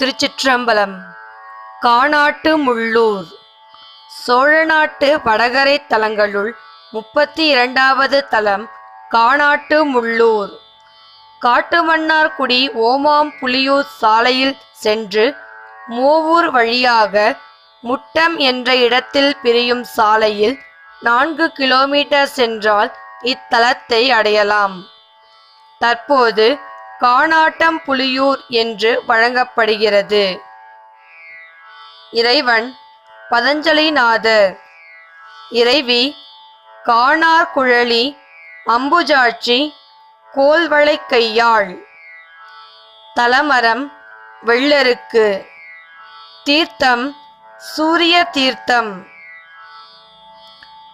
திருச்சிற்றம்பலம். காணாட்டு முள்ளூர். சோழநாட்டு வடகரை தலங்களுள் முப்பத்தி இரண்டாவது தலம் காணாட்டு முள்ளூர். காட்டுமன்னார்குடி ஓமாம் புலியூர் சாலையில் சென்று மூவூர் வழியாக முட்டம் என்ற இடத்தில் பிரியும் சாலையில் நான்கு கிலோமீட்டர் சென்றால் இத்தலத்தை அடையலாம். தற்போது காணாட்டம் புலியூர் என்று வழங்கப்படுகிறது. இறைவன் பதஞ்சலிநாதர் இறைவி காணார் குழலி அம்புஜாட்சி கோல்வளை கையாள். தலமரம் வெள்ளருக்கு. தீர்த்தம் சூரிய தீர்த்தம்.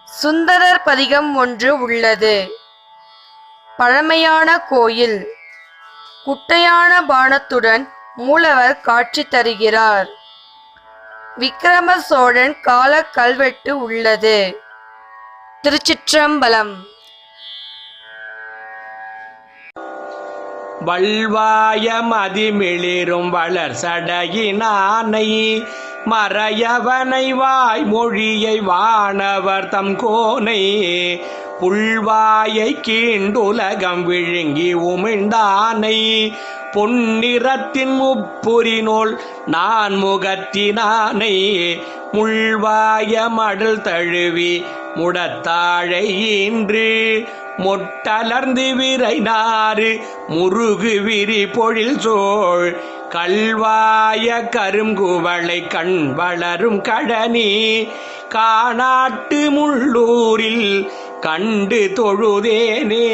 சுந்தரர் பதிகம் ஒன்று உள்ளது. பழமையான கோயில். குட்டையான பானத்துடன் மூலவர் காட்சி தருகிறார். விக்கிரம சோழன் கால கல்வெட்டு உள்ளது. திருச்சிற்றம்பலம். வல்வாய அதிமிளிரும் வளர் சடையினானை மறையவனை வாய் மொழியை வானவர் தம் கோனை புல்வாயை கீண்டுலகம் விழுங்கி உமிழ்ந்தானை. பொன்னிறத்தின் முப்புரி நூல் நான் முகத்தினானை. முள்வாய மடல் தழுவி முடத்தாழை இன்று மொட்டலர்ந்து விரைனாறு முருகு விரி பொழில் சோழ். கல்வாய கருங்குவளை கண் வளரும் கடனி. காணாட்டு முள்ளூரில் கண்டு தொழுதேனே.